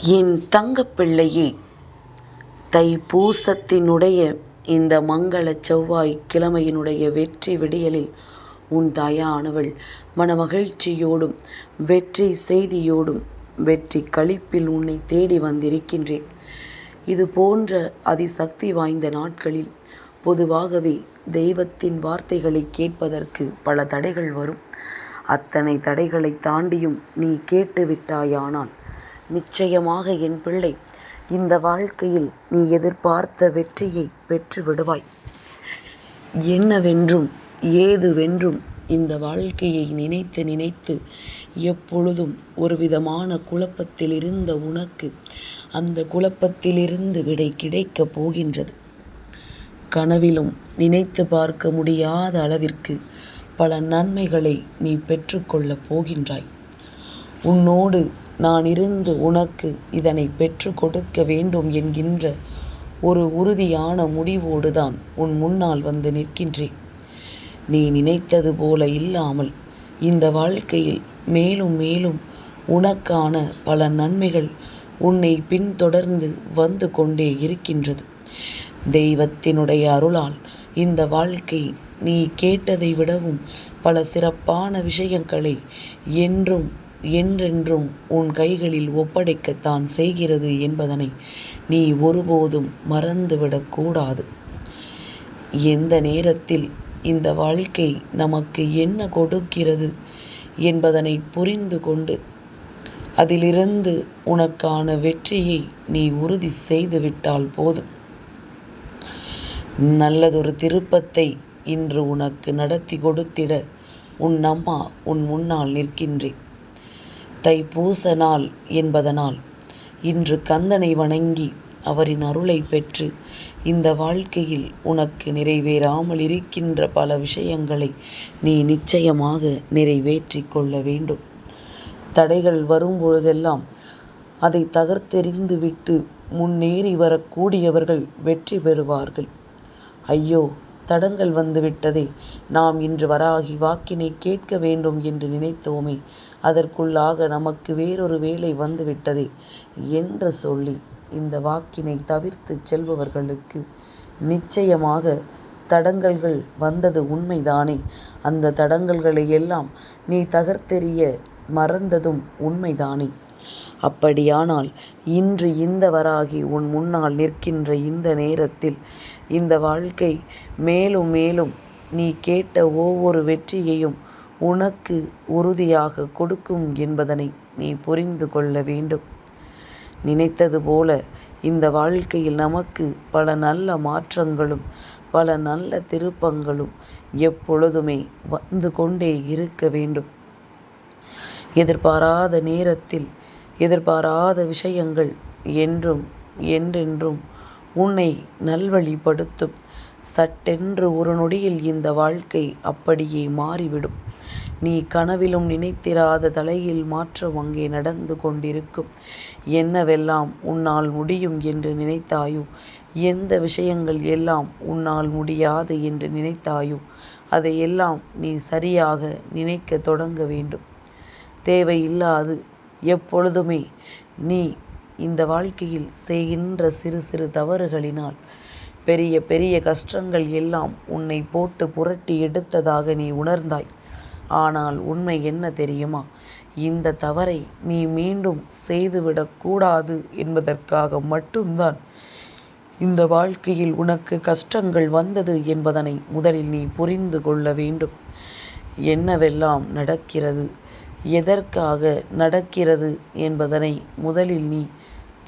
என் தங்கப்பிள்ளையே தைப்பூசத்தினுடைய இந்த மங்களச் செவ்வாய் கிழமையினுடைய வெற்றி விடியலில் உன் தாயானவள் மனமகிழ்ச்சியோடும் வெற்றி செய்தியோடும் வெற்றி களிப்பில் உன்னை தேடி வந்திருக்கின்றேன். இது போன்ற அதிசக்தி வாய்ந்த நாட்களில் பொதுவாகவே தெய்வத்தின் வார்த்தைகளை கேட்பதற்கு பல தடைகள் வரும். அத்தனை தடைகளை தாண்டியும் நீ கேட்டுவிட்டாயானான் நிச்சயமாக என் பிள்ளை இந்த வாழ்க்கையில் நீ எதிர்பார்த்த வெற்றியை பெற்று விடுவாய். என்னவென்றும் ஏதுவென்றும் இந்த வாழ்க்கையை நினைத்து நினைத்து எப்பொழுதும் ஒரு விதமான குழப்பத்தில் இருந்த உனக்கு அந்த குழப்பத்திலிருந்து விடை கிடைக்கப் போகின்றது. கனவிலும் நினைத்து பார்க்க முடியாத அளவிற்கு பல நன்மைகளை நீ பெற்றுக்கொள்ளப் போகின்றாய். உன்னோடு நான் இருந்து உனக்கு இதனை பெற்று கொடுக்க வேண்டும் என்கின்ற ஒரு உறுதியான முடிவோடு தான் உன் முன்னால் வந்து நிற்கின்றேன். நீ நினைத்தது போல இல்லாமல் இந்த வாழ்க்கையில் மேலும் மேலும் உனக்கான பல நன்மைகள் உன்னை பின்தொடர்ந்து வந்து கொண்டே இருக்கின்றது. தெய்வத்தினுடைய அருளால் இந்த வாழ்க்கை நீ கேட்டதை விடவும் பல சிறப்பான விஷயங்களை என்றும் என்றென்றும் உன் கைகளில் ஒப்படைக்கத்தான் செய்கிறது என்பதனை நீ ஒருபோதும் மறந்துவிடக்கூடாது. எந்த நேரத்தில் இந்த வாழ்க்கை நமக்கு என்ன கொடுக்கிறது என்பதனை புரிந்து கொண்டு அதிலிருந்து உனக்கான வெற்றியை நீ உறுதி செய்துவிட்டால் போதும். நல்லதொரு திருப்பத்தை இன்று உனக்கு நடத்தி கொடுத்திட உன் அம்மா உன் முன்னால் நிற்கின்றேன். தைப்பூச நாள் என்பதனால் இன்று கந்தனை வணங்கி அவரின் அருளை பெற்று இந்த வாழ்க்கையில் உனக்கு நிறைவேறாமல் இருக்கின்ற பல விஷயங்களை நீ நிச்சயமாக நிறைவேற்றி கொள்ள வேண்டும். தடைகள் வரும்பொழுதெல்லாம் அதை தகர்த்தெறிந்து விட்டு முன்னேறி வரக்கூடியவர்கள் வெற்றி பெறுவார்கள். ஐயோ தடங்கள் வந்துவிட்டதே. நாம் இன்று வராகி வாக்கினை கேட்க வேண்டும் என்று நினைத்தோமே. அதற்குள்ளாக நமக்கு வேறொரு வேலை வந்துவிட்டதே என்று சொல்லி இந்த வாக்கினை தவிர்த்து செல்பவர்களுக்கு நிச்சயமாக தடங்கல்கள் வந்தது உண்மைதானே. அந்த தடங்கல்களை எல்லாம் நீ தகர்த்தெறிய மறந்ததும் உண்மைதானே. அப்படியானால் இன்று இந்த வராகி உன் முன்னால் நிற்கின்ற இந்த நேரத்தில் இந்த வாழ்க்கை மேலும் மேலும் நீ கேட்ட ஒவ்வொரு வெற்றியையும் உனக்கு உறுதியாக கொடுக்கும் என்பதனை நீ புரிந்து கொள்ள வேண்டும். நினைத்தது போல இந்த வாழ்க்கையில் நமக்கு பல நல்ல மாற்றங்களும் பல நல்ல திருப்பங்களும் எப்பொழுதுமே வந்து கொண்டே இருக்க வேண்டும். எதிர்பாராத நேரத்தில் எதிர்பாராத விஷயங்கள் என்றும் என்றென்றும் உன்னை நல்வழிப்படுத்தும். சட்டென்று ஒரு நொடியில் இந்த வாழ்க்கை அப்படியே மாறிவிடும். நீ கனவிலும் நினைத்திராத தலையில் மாற்றம் அங்கே நடந்து கொண்டிருக்கும். என்னவெல்லாம் உன்னால் முடியும் என்று நினைத்தாயோ? எந்த விஷயங்கள் எல்லாம் உன்னால் முடியாது என்று நினைத்தாயோ? அதையெல்லாம் நீ சரியாக நினைக்க தொடங்க வேண்டும். தேவையில்லாது எப்பொழுதுமே நீ இந்த வாழ்க்கையில் செய்கின்ற சிறு சிறு தவறுகளினால் பெரிய பெரிய கஷ்டங்கள் எல்லாம் உன்னை போட்டு புரட்டி எடுத்ததாக நீ உணர்ந்தாய். ஆனால் உண்மை என்ன தெரியுமா? இந்த தவறை நீ மீண்டும் செய்துவிடக்கூடாது என்பதற்காக மட்டும்தான் இந்த வாழ்க்கையில் உனக்கு கஷ்டங்கள் வந்தது என்பதனை முதலில் நீ புரிந்து கொள்ள வேண்டும். என்னவெல்லாம் நடக்கிறது எதற்காக நடக்கிறது என்பதனை முதலில் நீ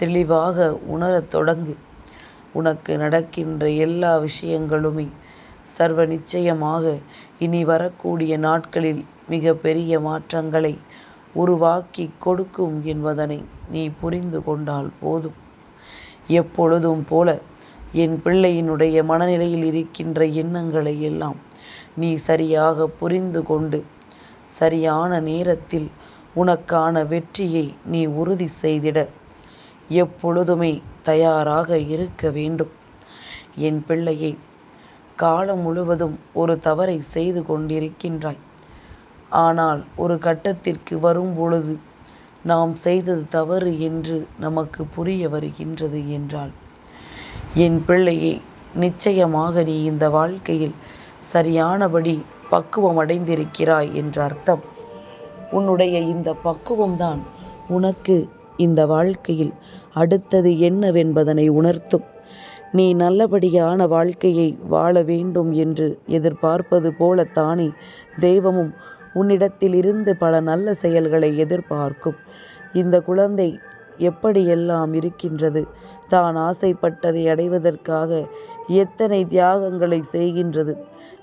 தெளிவாக உணரத் தொடங்கு. உனக்கு நடக்கின்ற எல்லா விஷயங்களுமே சர்வ நிச்சயமாக இனி வரக்கூடிய நாட்களில் மிக பெரிய மாற்றங்களை உருவாக்கி கொடுக்கும் என்பதனை நீ புரிந்து கொண்டால் போதும். எப்பொழுதும் போல என் பிள்ளையினுடைய மனநிலையில் இருக்கின்ற எண்ணங்களை எல்லாம் நீ சரியாக புரிந்து கொண்டு சரியான நேரத்தில் உனக்கான வெற்றியை நீ உறுதி செய்திட. எப்பொழுதுமே தயாராக இருக்க வேண்டும். என் பிள்ளையை காலம் முழுவதும் ஒரு தவறை செய்து கொண்டிருக்கின்றாய். ஆனால் ஒரு கட்டத்திற்கு வரும் பொழுது நாம் செய்தது தவறு என்று நமக்கு புரிய வருகின்றது என்றால் என் பிள்ளையே நிச்சயமாக நீ இந்த வாழ்க்கையில் சரியானபடி பக்குவம் அடைந்திருக்கிறாய் என்ற அர்த்தம். உன்னுடைய இந்த பக்குவம்தான் உனக்கு இந்த வாழ்க்கையில் அடுத்தது என்னவென்பதனை உணர்த்தும். நீ நல்லபடியான வாழ்க்கையை வாழ வேண்டும் என்று எதிர்பார்ப்பது போலத்தானே தெய்வமும் உன்னிடத்திலிருந்து பல நல்ல செயல்களை எதிர்பார்க்கும். இந்த குழந்தை எப்படியெல்லாம் இருக்கின்றது? தான் ஆசைப்பட்டதை அடைவதற்காக எத்தனை தியாகங்களை செய்கின்றது?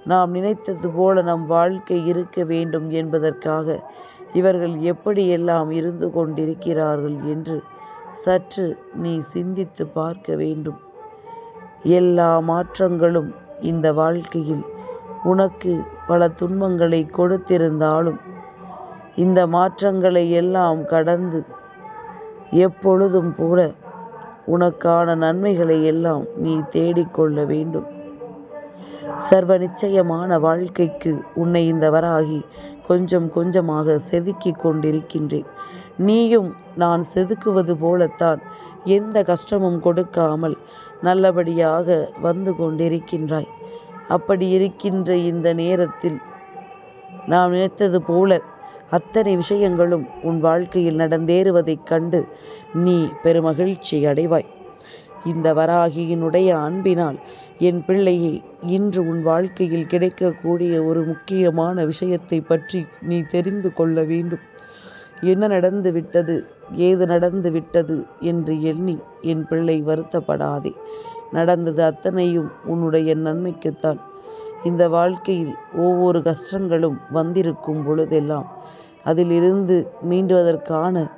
நாம் நினைத்தது போல நம் வாழ்க்கை இருக்க வேண்டும் என்பதற்காக இவர்கள் எப்படியெல்லாம் இருந்து கொண்டிருக்கிறார்கள் என்று சற்று நீ சிந்தித்து பார்க்க வேண்டும். எல்லா மாற்றங்களும் இந்த வாழ்க்கையில் உனக்கு பல துன்பங்களை கொடுத்திருந்தாலும் இந்த மாற்றங்களை எல்லாம் கடந்து எப்பொழுதும் கூட உனக்கான நன்மைகளை எல்லாம் நீ தேடிக்கொள்ள வேண்டும். சர்வ நிச்சயமான வாழ்க்கைக்கு உன்னை இந்த வராகி கொஞ்சம் கொஞ்சமாக செதுக்கி கொண்டிருக்கின்றேன். நீயும் நான் செதுக்குவது போலத்தான் எந்த கஷ்டமும் கொடுக்காமல் நல்லபடியாக வந்து கொண்டிருக்கின்றாய். அப்படி இருக்கின்ற இந்த நேரத்தில் நாம் நினைத்தது போல அத்தனை விஷயங்களும் உன் வாழ்க்கையில் நடந்தேறுவதைக் கண்டு நீ பெருமகிழ்ச்சி அடைவாய். இந்த வராகியினுடைய அன்பினால் என் பிள்ளையே இன்று உன் வாழ்க்கையில் கிடைக்கக்கூடிய ஒரு முக்கியமான விஷயத்தை பற்றி நீ தெரிந்து கொள்ள வேண்டும். என்ன நடந்து விட்டது? ஏது நடந்து விட்டது? என்று எண்ணி என் பிள்ளை வருத்தப்படாதே. நடந்தது அத்தனையும் உன்னுடைய நன்மைக்குத்தான். இந்த வாழ்க்கையில் ஒவ்வொரு கஷ்டங்களும் வந்திருக்கும் பொழுதெல்லாம் அதிலிருந்து மீண்டுவதற்கான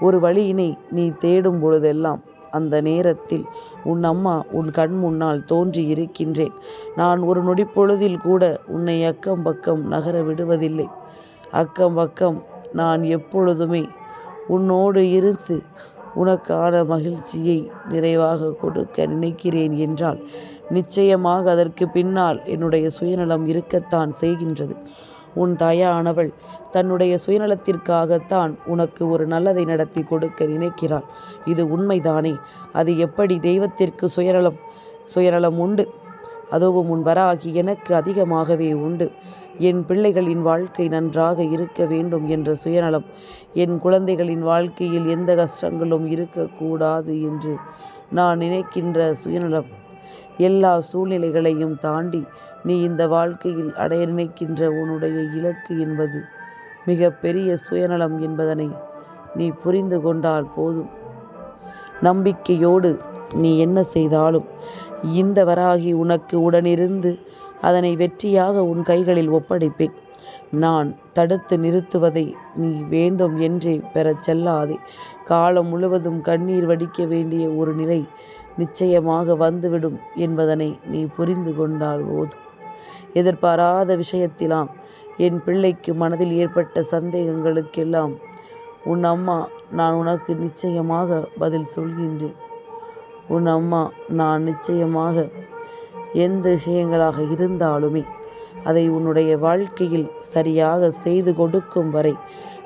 ஒரு வழியினை நீ தேடும் பொழுதெல்லாம் அந்த நேரத்தில் உன் அம்மா உன் கண் முன்னால் தோன்றி இருக்கின்றேன். நான் ஒரு நொடிப்பொழுதில் கூட உன்னை அக்கம் பக்கம் நகர விடுவதில்லை. அக்கம் பக்கம் நான் எப்பொழுதுமே உன்னோடு இருந்து உனக்கான மகிழ்ச்சியை நிறைவாக கொடுக்க நினைக்கிறேன் என்றால் நிச்சயமாக அதற்கு பின்னால் என்னுடைய சுயநலம் இருக்கத்தான் செய்கின்றது. உன் தாயானவள் தன்னுடைய சுயநலத்திற்காகத்தான் உனக்கு ஒரு நல்லதை நடத்தி கொடுக்க நினைக்கிறாள். இது உண்மைதானே? அது எப்படி தெய்வத்திற்கு சுயநலம் சுயநலம் உண்டு? அதுவும் உன் வராகி எனக்கு அதிகமாகவே உண்டு. என் பிள்ளைகளின் வாழ்க்கை நன்றாக இருக்க வேண்டும் என்ற சுயநலம் என் குழந்தைகளின் வாழ்க்கையில் எந்த கஷ்டங்களும் இருக்கக்கூடாது என்று நான் நினைக்கின்ற சுயநலம் எல்லா சூழ்நிலைகளையும் தாண்டி நீ இந்த வாழ்க்கையில் அடைய நினைக்கின்ற உன்னுடைய இலக்கு என்பது மிக பெரிய சுயநலம் என்பதனை நீ புரிந்து கொண்டால் போதும். நம்பிக்கையோடு நீ என்ன செய்தாலும் இந்த வராகி உனக்கு உடனிருந்து அதனை வெற்றியாக உன் கைகளில் ஒப்படைப்பேன். நான் தடுத்து நிறுத்துவதை நீ வேண்டும் என்றே பெறச் செல்லாதே. காலம் முழுவதும் கண்ணீர் வடிக்க வேண்டிய ஒரு நிலை நிச்சயமாக வந்துவிடும் என்பதனை நீ புரிந்து கொண்டால் போதும். எதிர்பாராத விஷயத்திலாம். என் பிள்ளைக்கு மனதில் ஏற்பட்ட சந்தேகங்களுக்கெல்லாம் உன் அம்மா நான் உனக்கு நிச்சயமாக பதில் சொல்கின்றேன். உன் அம்மா நான் நிச்சயமாக எந்த விஷயங்களாக இருந்தாலுமே அதை உன்னுடைய வாழ்க்கையில் சரியாக செய்து கொடுக்கும் வரை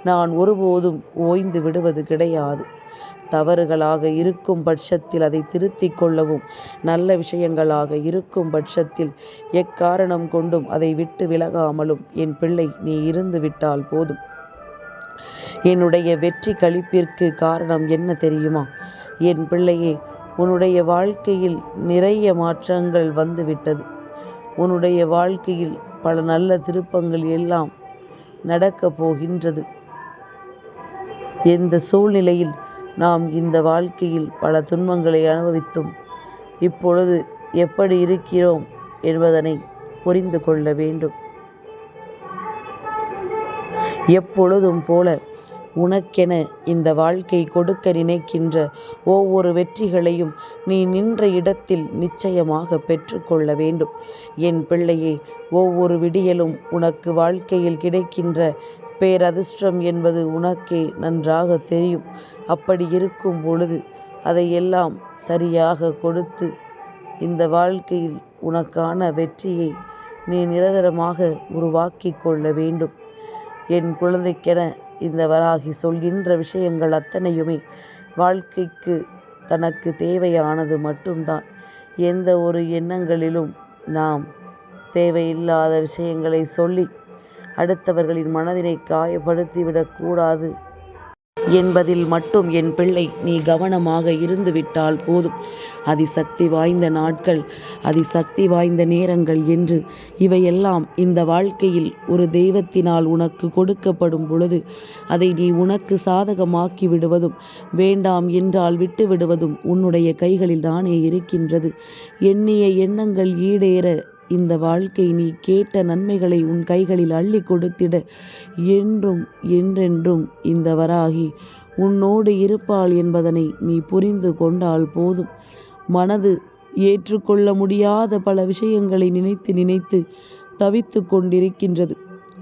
நான் ஒருபோதும் ஓய்ந்து விடுவது கிடையாது. தவறுகளாக இருக்கும் பட்சத்தில் அதை திருத்திக் கொள்ளவும் நல்ல விஷயங்களாக இருக்கும் பட்சத்தில் எக்காரணம் கொண்டும் அதை விட்டு விலகாமலும் என் பிள்ளை நீ இருந்து விட்டால் போதும். என்னுடைய வெற்றி கழிப்பிற்கு காரணம் என்ன தெரியுமா? என் பிள்ளையே உன்னுடைய வாழ்க்கையில் நிறைய மாற்றங்கள் வந்துவிட்டது உன்னுடைய வாழ்க்கையில் பல நல்ல திருப்பங்கள் எல்லாம் நடக்கப் போகின்றது. எந்த சூழ்நிலையில் நாம் இந்த வாழ்க்கையில் பல துன்பங்களை அனுபவித்தும் இப்பொழுது எப்படி இருக்கிறோம் என்பதனை புரிந்து கொள்ள வேண்டும். எப்பொழுதும் போல உனக்கென இந்த வாழ்க்கை கொடுக்க நினைக்கின்ற ஒவ்வொரு வெற்றிகளையும் நீ நின்ற இடத்தில் நிச்சயமாக பெற்றுக்கொள்ள வேண்டும். என் பிள்ளையே ஒவ்வொரு விடியலும் உனக்கு வாழ்க்கையில் கிடைக்கின்ற பேரதிர்ஷ்டம் என்பது உனக்கே நன்றாக தெரியும். அப்படி இருக்கும் பொழுது அதையெல்லாம் சரியாக கொடுத்து இந்த வாழ்க்கையில் உனக்கான வெற்றியை நீ நிரந்தரமாக உருவாக்கி கொள்ள வேண்டும். என் குழந்தைக்கென இந்த வராகி சொல்கின்ற விஷயங்கள் அத்தனையுமே வாழ்க்கைக்கு தனக்கு தேவையானது மட்டும்தான். எந்த ஒரு எண்ணங்களிலும் நாம் தேவையில்லாத விஷயங்களை சொல்லி அடுத்தவர்களின் மனதினை காயப்படுத்திவிடக்கூடாது என்பதில் மட்டும் என் பிள்ளை நீ கவனமாக இருந்துவிட்டால் போதும். அதிசக்தி வாய்ந்த நாட்கள் அதிசக்தி வாய்ந்த நேரங்கள் என்று இவையெல்லாம் இந்த வாழ்க்கையில் ஒரு தெய்வத்தினால் உனக்கு கொடுக்கப்படும் பொழுது அதை நீ உனக்கு சாதகமாக்கி விடுவதும் வேண்டாம் என்றால் விட்டு விடுவதும் உன்னுடைய கைகளில் தானே இருக்கின்றது. எண்ணிய எண்ணங்கள் ஈடேற இந்த வாழ்க்கை நீ கேட்ட நன்மைகளை உன் கைகளில் அள்ளி கொடுத்திட. என்றும் என்றென்றும் இந்த வராகி உன்னோடு இருப்பாள் என்பதனை நீ புரிந்து கொண்டால் போதும். மனது ஏற்றுக்கொள்ள முடியாத பல விஷயங்களை நினைத்து நினைத்து தவித்து கொண்டிருக்கின்றது.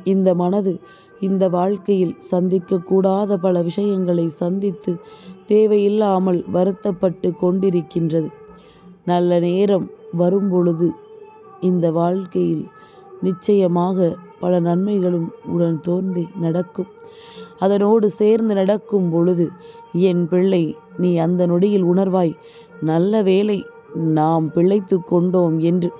இந்த மனது இந்த வாழ்க்கையில் சந்திக்கக்கூடாத பல விஷயங்களை சந்தித்து தேவையில்லாமல் வருத்தப்பட்டு கொண்டிருக்கின்றது. நல்ல நேரம் வரும்பொழுது இந்த வாழ்க்கையில் நிச்சயமாக பல நன்மைகளும் உடன் தோன்றி நடக்கும். அதனோடு சேர்ந்து நடக்கும் பொழுது என் பிள்ளை நீ அந்த நொடியில் உணர்வாய் நல்ல வேலை நாம் பிழைத்து கொண்டோம் என்று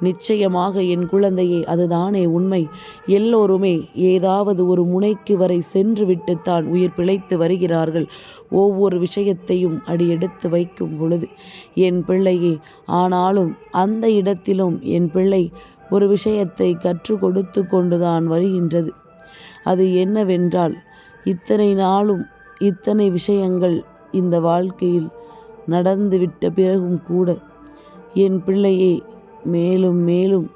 நிச்சயமாக என் குழந்தையே அதுதானே உண்மை. எல்லோருமே ஏதாவது ஒரு முனைக்கு வரை சென்று விட்டுத்தான் உயிர் பிழைத்து வருகிறார்கள். ஒவ்வொரு விஷயத்தையும் அடியெடுத்து வைக்கும் பொழுது என் பிள்ளையே ஆனாலும் அந்த இடத்திலும் என் பிள்ளை ஒரு விஷயத்தை கற்றுக் கொடுத்து கொண்டுதான் வருகின்றது. அது என்னவென்றால் இத்தனை நாளும் இத்தனை விஷயங்கள் இந்த வாழ்க்கையில் நடந்துவிட்ட பிறகும் கூட என் பிள்ளையே மேலும் மேலும்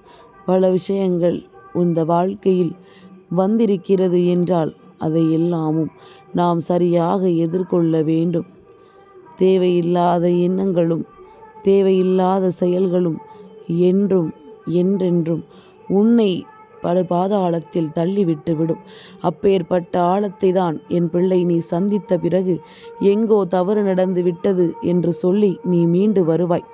பல விஷயங்கள் இந்த வாழ்க்கையில் வந்திருக்கிறது என்றால் அதை எல்லாமும் நாம் சரியாக எதிர்கொள்ள வேண்டும். தேவையில்லாத எண்ணங்களும் தேவையில்லாத செயல்களும் என்றும் என்றென்றும் உன்னை படு பாதாளத்தில் தள்ளிவிட்டுவிடும் அப்பேற்பட்ட ஆழத்தை தான் என் பிள்ளை நீ சந்தித்த பிறகு எங்கோ தவறு நடந்து விட்டது என்று சொல்லி நீ மீண்டு வருவாய்.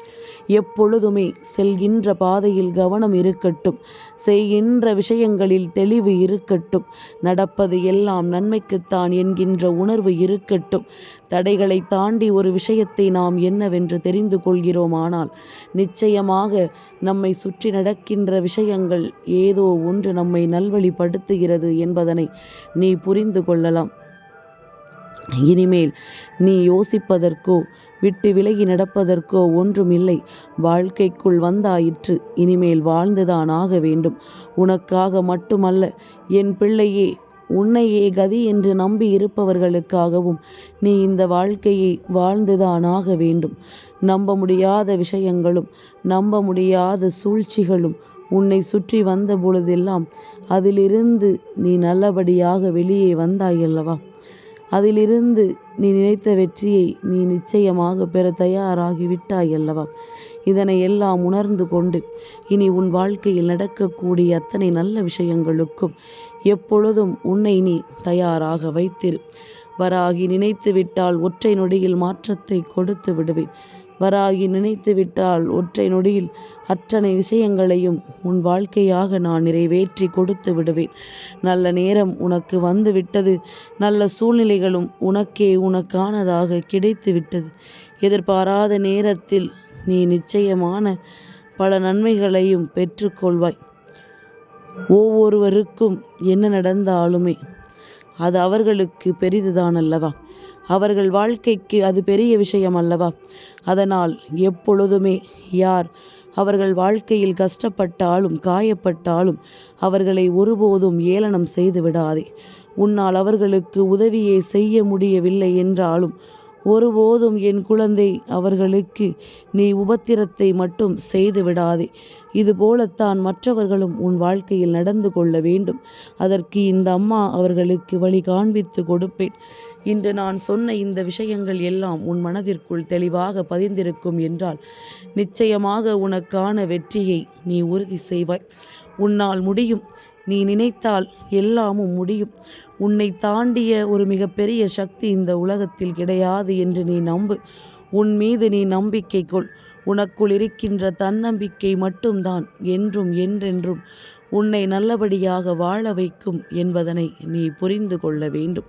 எப்பொழுதுமே செல்கின்ற பாதையில் கவனம் இருக்கட்டும். செய்கின்ற விஷயங்களில் தெளிவு இருக்கட்டும். நடப்பது எல்லாம் நன்மைக்குத்தான் என்கின்ற உணர்வு இருக்கட்டும். தடைகளை தாண்டி ஒரு விஷயத்தை நாம் என்னவென்று தெரிந்து கொள்கிறோமானால் நிச்சயமாக நம்மை சுற்றி நடக்கின்ற விஷயங்கள் ஏதோ ஒன்று நம்மை நல்வழிப்படுத்துகிறது என்பதனை நீ புரிந்து கொள்ளலாம். இனிமேல் நீ யோசிப்பதற்கோ விட்டு விலகி நடப்பதற்கோ ஒன்றுமில்லை. வாழ்க்கைக்குள் வந்தாயிற்று. இனிமேல் வாழ்ந்துதான் ஆக வேண்டும். உனக்காக மட்டுமல்ல என் பிள்ளையே உன்னையே கதி என்று நம்பி இருப்பவர்களுக்காகவும் நீ இந்த வாழ்க்கையை வாழ்ந்துதான் ஆக வேண்டும். நம்ப முடியாத விஷயங்களும் நம்ப முடியாத சூழ்ச்சிகளும் உன்னை சுற்றி வந்த பொழுதெல்லாம் அதிலிருந்து நீ நல்லபடியாக வெளியே வந்தாயல்லவா? அதிலிருந்து நீ நினைத்த வெற்றியை நீ நிச்சயமாக பெற தயாராகி விட்டாய் அல்லவா? இதனை எல்லாம் உணர்ந்து கொண்டு இனி உன் வாழ்க்கையில் நடக்கக்கூடிய அத்தனை நல்ல விஷயங்களுக்கும் எப்பொழுதும் உன்னை நீ தயாராக வைத்திரு. வராகி நினைத்து விட்டால் ஒற்றை நொடியில் மாற்றத்தை கொடுத்து விடுவேன். வராகி நினைத்து விட்டால் ஒற்றை நொடியில் அத்தனை விஷயங்களையும் உன் வாழ்க்கையாக நான் நிறைவேற்றி கொடுத்து விடுவேன். நல்ல நேரம் உனக்கு வந்து விட்டது நல்ல சூழ்நிலைகளும் உனக்கே உனக்கானதாக கிடைத்து விட்டது எதிர்பாராத நேரத்தில் நீ நிச்சயமான பல நன்மைகளையும் பெற்றுக்கொள்வாய். ஒவ்வொருவருக்கும் என்ன நடந்தாலுமே அது அவர்களுக்கு பெரிதுதான் அல்லவா அவர்கள் வாழ்க்கைக்கு அது பெரிய விஷயம் அல்லவா அதனால் எப்பொழுதுமே யார் அவர்கள் வாழ்க்கையில் கஷ்டப்பட்டாலும் காயப்பட்டாலும் அவர்களை ஒருபோதும் ஏளனம் செய்து விடாதே. உன்னால் அவர்களுக்கு உதவியை செய்ய முடியவில்லை என்றாலும் ஒருபோதும் என் குழந்தை அவர்களுக்கு நீ உபத்திரத்தை மட்டும் செய்து விடாதே. இதுபோலத்தான் மற்றவர்களும் உன் வாழ்க்கையில் நடந்து கொள்ள வேண்டும். அதற்கு இந்த அம்மா அவர்களுக்கு வழி காண்பித்து கொடுப்பேன். இன்று நான் சொன்ன இந்த விஷயங்கள் எல்லாம் உன் மனதிற்குள் தெளிவாக பதிந்திருக்கும் என்றால் நிச்சயமாக உனக்கான வெற்றியை நீ உறுதி செய்வாய். உன்னால் முடியும். நீ நினைத்தால் எல்லாமும் முடியும். உன்னை தாண்டிய ஒரு மிகப்பெரிய சக்தி இந்த உலகத்தில் கிடையாது என்று நீ நம்பு. உன் மீது நீ நம்பிக்கை கொள். உனக்குள் இருக்கின்ற தன்னம்பிக்கை மட்டும்தான் என்றும் என்றென்றும் உன்னை நல்லபடியாக வாழ வைக்கும் என்பதனை நீ புரிந்து கொள்ள வேண்டும்.